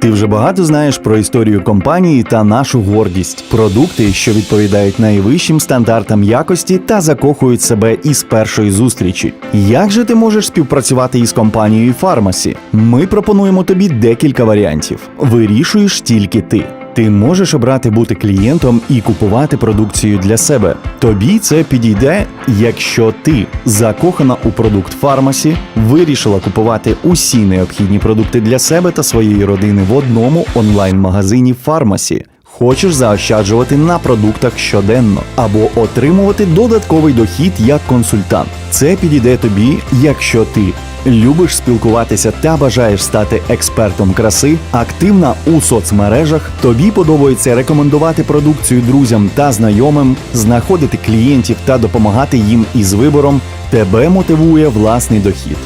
Ти вже багато знаєш про історію компанії та нашу гордість, продукти, що відповідають найвищим стандартам якості та закохують себе із першої зустрічі. Як же ти можеш співпрацювати із компанією Фармасі? Ми пропонуємо тобі декілька варіантів. Вирішуєш тільки ти. Ти можеш обрати бути клієнтом і купувати продукцію для себе. Тобі це підійде, якщо ти закохана у продукт фармасі, вирішила купувати усі необхідні продукти для себе та своєї родини в одному онлайн-магазині фармасі. Хочеш заощаджувати на продуктах щоденно або отримувати додатковий дохід як консультант. Це підійде тобі, якщо ти любиш спілкуватися та бажаєш стати експертом краси, активна у соцмережах, тобі подобається рекомендувати продукцію друзям та знайомим, знаходити клієнтів та допомагати їм із вибором. Тебе мотивує власний дохід.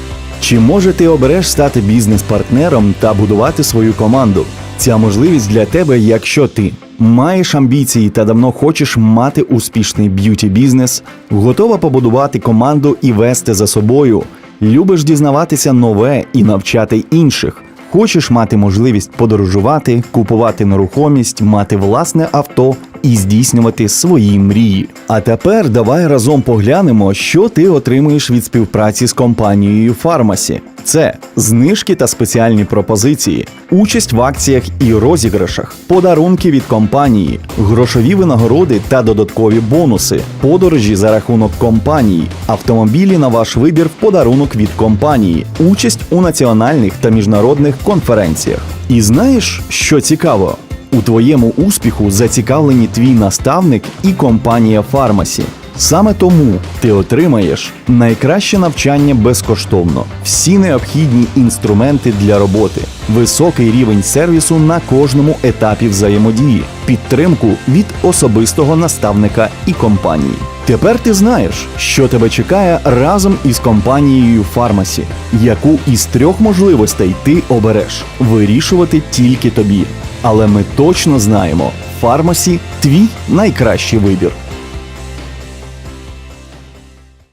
Чи може ти обереш стати бізнес-партнером та будувати свою команду? Ця можливість для тебе, якщо ти маєш амбіції та давно хочеш мати успішний б'юті бізнес, готова побудувати команду і вести за собою, любиш дізнаватися нове і навчати інших. Хочеш мати можливість подорожувати, купувати нерухомість, мати власне авто і здійснювати свої мрії. А тепер давай разом поглянемо, що ти отримуєш від співпраці з компанією Фармасі. Це знижки та спеціальні пропозиції, участь в акціях і розіграшах, подарунки від компанії, грошові винагороди та додаткові бонуси, подорожі за рахунок компанії, автомобілі на ваш вибір в подарунок від компанії, участь у національних та міжнародних конференціях. І знаєш, що цікаво? У твоєму успіху зацікавлені твій наставник і компанія Фармасі. Саме тому ти отримаєш найкраще навчання безкоштовно, всі необхідні інструменти для роботи, високий рівень сервісу на кожному етапі взаємодії, підтримку від особистого наставника і компанії. Тепер ти знаєш, що тебе чекає разом із компанією Фармасі, яку із трьох можливостей ти обереш вирішувати тільки тобі. Але ми точно знаємо, Фармасі твій найкращий вибір.